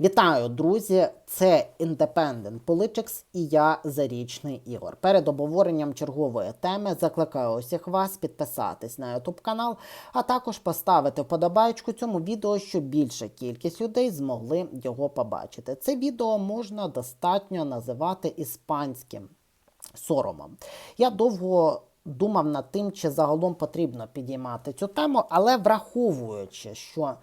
Вітаю, друзі! Це Independent Politics і я Зарічний Ігор. Перед обговоренням чергової теми закликаю усіх вас підписатись на YouTube канал, а також поставити вподобайку цьому відео, щоб більша кількість людей змогли його побачити. Це відео можна достатньо називати іспанським соромом. Я довго думав над тим, чи загалом потрібно підіймати цю тему, але враховуючи, що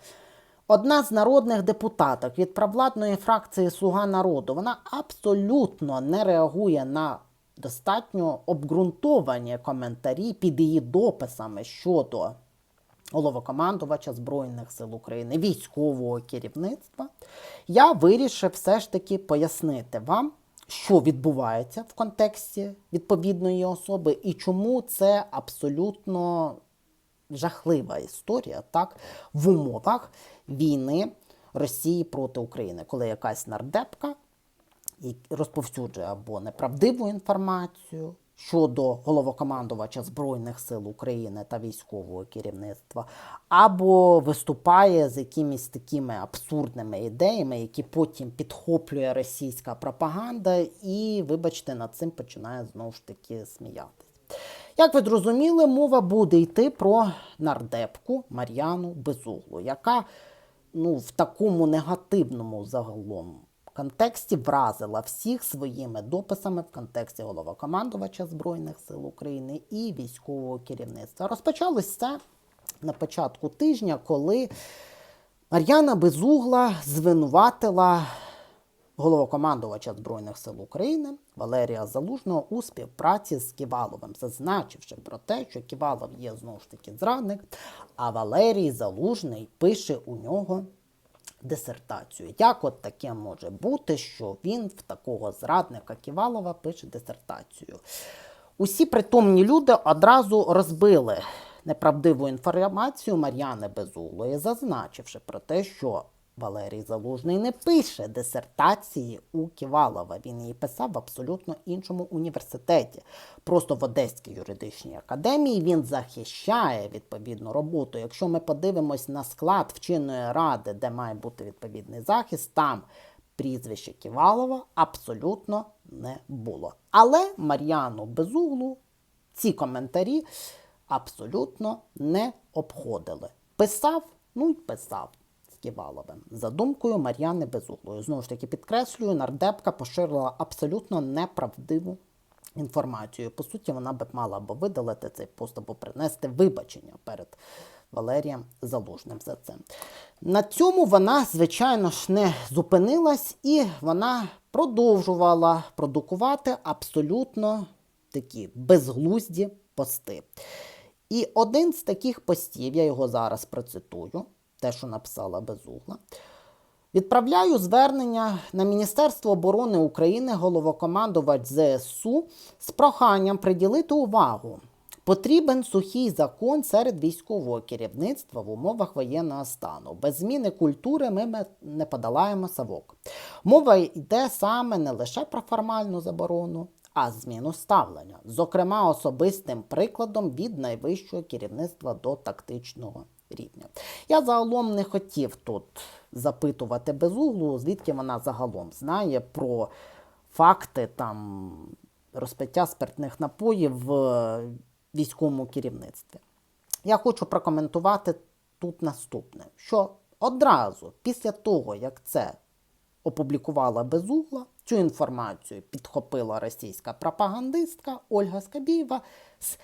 одна з народних депутаток від провладної фракції Слуга народу вона абсолютно не реагує на достатньо обґрунтовані коментарі під її дописами щодо головокомандувача Збройних сил України, військового керівництва, я вирішив все ж таки пояснити вам, що відбувається в контексті відповідної особи і чому це абсолютно жахлива історія так, в умовах війни Росії проти України, коли якась нардепка розповсюджує або неправдиву інформацію щодо головокомандувача Збройних сил України та військового керівництва, або виступає з якимись такими абсурдними ідеями, які потім підхоплює російська пропаганда, і, вибачте, над цим починає знову ж таки сміятися. Як ви зрозуміли, мова буде йти про нардепку Мар'яну Безуглу, яка ну, в такому негативному загалом контексті вразила всіх своїми дописами в контексті головокомандувача Збройних сил України і військового керівництва. Розпочалось це на початку тижня, коли Мар'яна Безугла звинуватила головокомандувача Збройних сил України Валерія Залужного у співпраці з Ківаловим, зазначивши про те, що Ківалов є знову ж таки зрадник, а Валерій Залужний пише у нього дисертацію. Як от таке може бути, що він в такого зрадника Ківалова пише дисертацію? Усі притомні люди одразу розбили неправдиву інформацію Мар'яни Безуглої, зазначивши про те, що Валерій Залужний не пише дисертації у Ківалова. Він її писав в абсолютно іншому університеті. Просто в Одеській юридичній академії він захищає відповідну роботу. Якщо ми подивимось на склад вченої ради, де має бути відповідний захист, там прізвище Ківалова абсолютно не було. Але Мар'яну Безуглу ці коментарі абсолютно не обходили. Писав, ну й писав. Ківаловим. За думкою Мар'яни Безуглої. Знову ж таки, підкреслюю, нардепка поширила абсолютно неправдиву інформацію. По суті, вона б мала або видалити цей пост, або принести вибачення перед Валерієм Залужним за це. На цьому вона, звичайно ж, не зупинилась і вона продовжувала продукувати абсолютно такі безглузді пости. І один з таких постів, я його зараз процитую те, що написала Безугла. Відправляю звернення на Міністерство оборони України головокомандувач ЗСУ з проханням приділити увагу. Потрібен сухий закон серед військового керівництва в умовах воєнного стану. Без зміни культури ми не подолаємо савок. Мова йде саме не лише про формальну заборону, а зміну ставлення, зокрема особистим прикладом від найвищого керівництва до тактичного рівня. Я загалом не хотів тут запитувати безуглу, звідки вона загалом знає про факти там розпиття спиртних напоїв в військовому керівництві. Я хочу прокоментувати тут наступне: що одразу після того, як це опублікувала безугла, цю інформацію підхопила російська пропагандистка Ольга Скабєєва з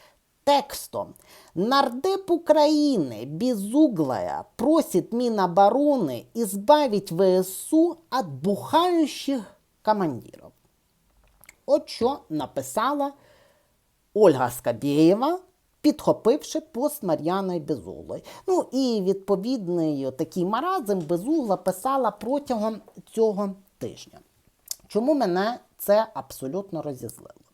текстом. Нардеп Украины Безуглая просит Минобороны избавить ВСУ от бухающих командиров. От що написала Ольга Скабєєва, підхопивши пост Мар'яною Безуглою. Ну і відповідний такий маразм Безугла писала протягом цього тижня. Чому мене це абсолютно розізлило?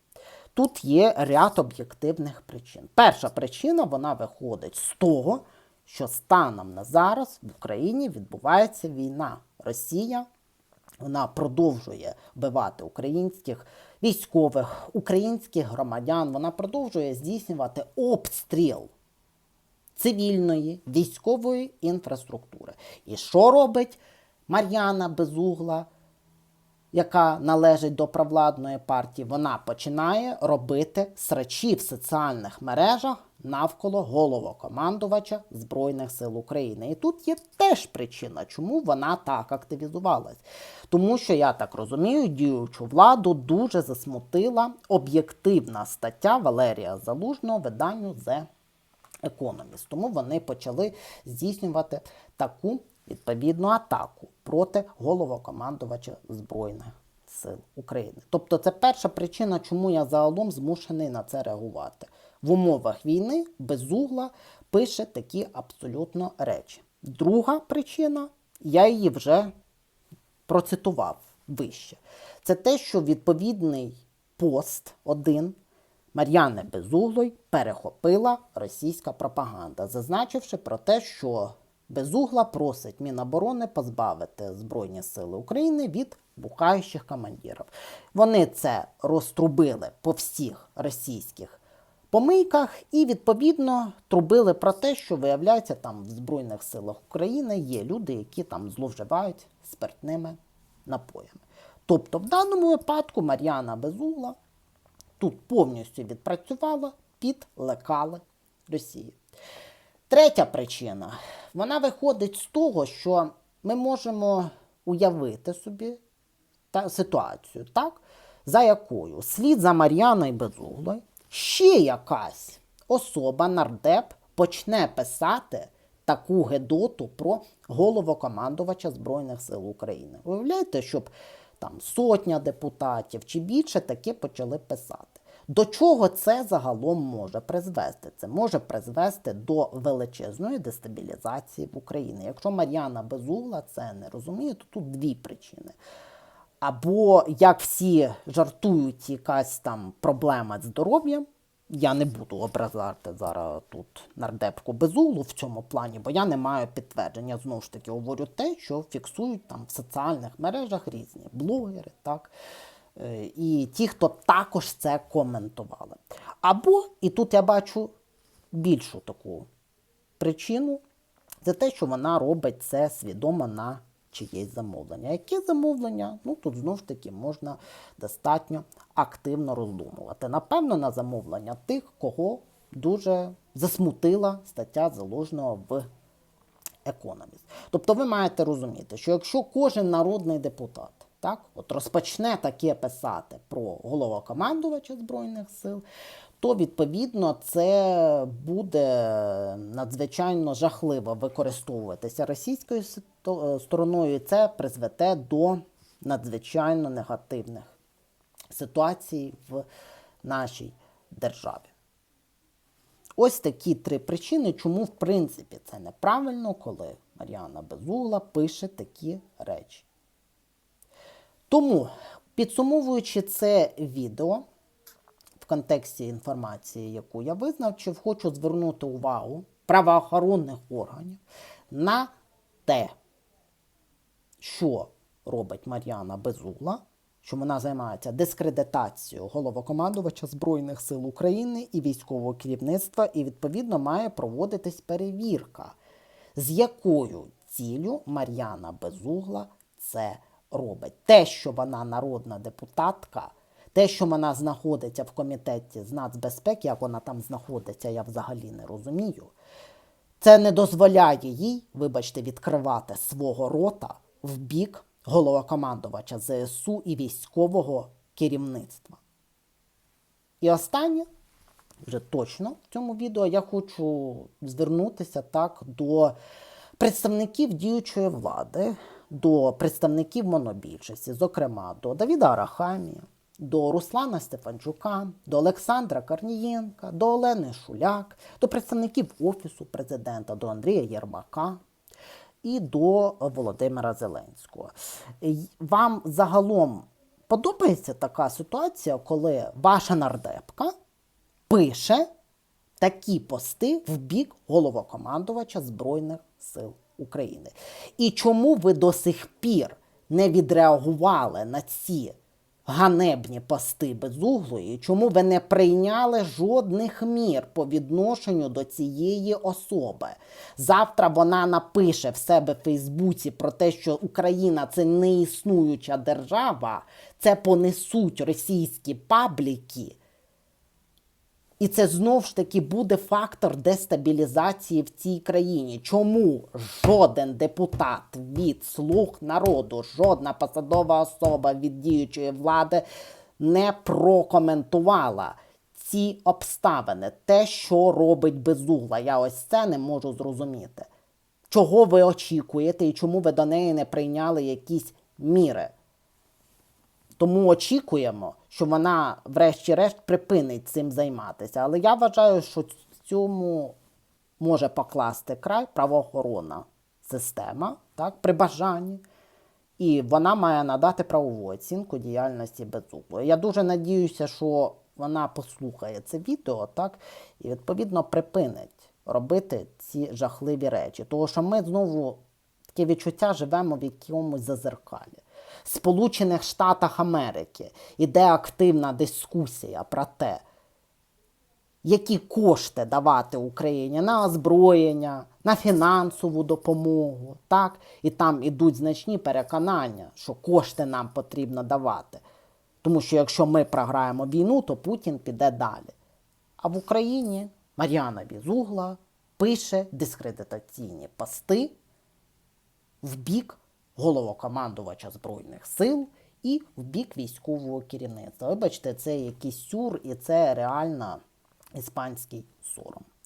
Тут є ряд об'єктивних причин. Перша причина вона виходить з того, що станом на зараз в Україні відбувається війна. Росія вона продовжує вбивати українських військових, українських громадян. Вона продовжує здійснювати обстріл цивільної військової інфраструктури. І що робить Мар'яна Безугла, яка належить до провладної партії, вона починає робити срачі в соціальних мережах навколо головокомандувача Збройних сил України. І тут є теж причина, чому вона так активізувалась. Тому що, я так розумію, діючу владу дуже засмутила об'єктивна стаття Валерія Залужного виданню The Economist. Тому вони почали здійснювати таку відповідну атаку проти головокомандувача Збройних сил України. Тобто, це перша причина, чому я загалом змушений на це реагувати. В умовах війни безугла пише такі абсолютно речі. Друга причина, я її вже процитував вище. Це те, що відповідний пост один Мар'яни Безуглої перехопила російська пропаганда, зазначивши про те, що Безугла просить Міноборони позбавити Збройні Сили України від бухаючих командирів. Вони це розтрубили по всіх російських помийках і, відповідно, трубили про те, що виявляється, там в Збройних силах України є люди, які там зловживають спиртними напоями. Тобто, в даному випадку Мар'яна Безугла тут повністю відпрацювала під лекали Росії. Третя причина, вона виходить з того, що ми можемо уявити собі та ситуацію, так, за якою слід за Мар'яною Безуглою ще якась особа, нардеп, почне писати таку гедоту про головокомандувача Збройних сил України. Уявляєте, щоб там сотня депутатів чи більше таке почали писати. До чого це загалом може призвести? Це може призвести до величезної дестабілізації в Україні. Якщо Мар'яна Безугла це не розуміє, то тут дві причини. Або як всі жартують, якась там проблема з здоров'ям. Я не буду образати зараз тут нардепку безуглу в цьому плані, бо я не маю підтвердження. Знову ж таки, говорю те, що фіксують там в соціальних мережах різні блогери, так. Е, І ті, хто також це коментували. Або, і тут я бачу більшу таку причину, це те, що вона робить це свідомо на чиєсь замовлення. Яке замовлення? Ну тут знову ж таки можна достатньо активно роздумувати. Напевно, на замовлення тих, кого дуже засмутила стаття заложного в Economist. Тобто ви маєте розуміти, що якщо кожен народний депутат так, от розпочне таке писати про головокомандувача Збройних сил, то відповідно це буде надзвичайно жахливо використовуватися російською стороною, і це призведе до надзвичайно негативних ситуацій в нашій державі. Ось такі три причини, чому, в принципі, це неправильно, коли Мар'яна Безугла пише такі речі. Тому, підсумовуючи це відео в контексті інформації, яку я визначив, хочу звернути увагу правоохоронних органів на те, що робить Мар'яна Безугла, що вона займається дискредитацією головокомандувача Збройних сил України і військового керівництва, і відповідно має проводитись перевірка, з якою ціллю Мар'яна Безугла це. Те, що вона народна депутатка, те, що вона знаходиться в комітеті з нацбезпеки, як вона там знаходиться, я взагалі не розумію. Це не дозволяє їй, вибачте, відкривати свого рота в бік головокомандувача ЗСУ і військового керівництва. І останнє, вже точно в цьому відео, я хочу звернутися так до представників діючої влади, до представників монобільшості, зокрема до Давіда Арахамія, до Руслана Стефанчука, до Олександра Корнієнка, до Олени Шуляк, до представників Офісу президента, до Андрія Єрмака і до Володимира Зеленського. Вам загалом подобається така ситуація, коли ваша нардепка пише такі пости в бік головокомандувача Збройних сил України. І чому ви до сих пір не відреагували на ці ганебні пости безуглої, чому ви не прийняли жодних мір по відношенню до цієї особи? Завтра вона напише в себе в Фейсбуці про те, що Україна це неіснуюча держава, це понесуть російські пабліки. І це знов ж таки буде фактор дестабілізації в цій країні. Чому жоден депутат від слуг народу, жодна посадова особа від діючої влади не прокоментувала ці обставини, те, що робить безугла? Я ось це не можу зрозуміти. Чого ви очікуєте і чому ви до неї не прийняли якісь міри? Тому очікуємо, що вона, врешті-решт, припинить цим займатися. Але я вважаю, що цьому може покласти край правоохоронна система, так, при бажанні. І вона має надати правову оцінку діяльності Безуглої. Я дуже надіюся, що вона послухає це відео, так, і відповідно припинить робити ці жахливі речі. Тому що ми знову таке відчуття живемо в якомусь зазеркалі. Сполучених Штатах Америки іде активна дискусія про те, які кошти давати Україні на озброєння, на фінансову допомогу. Так? І там ідуть значні переконання, що кошти нам потрібно давати. Тому що якщо ми програємо війну, то Путін піде далі. А в Україні Мар'яна Бізугла пише дискредитаційні пости в бік головокомандувача Збройних сил і в бік військового керівництва. Вибачте, це якийсь сюр, і це реально іспанський сором.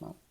вам!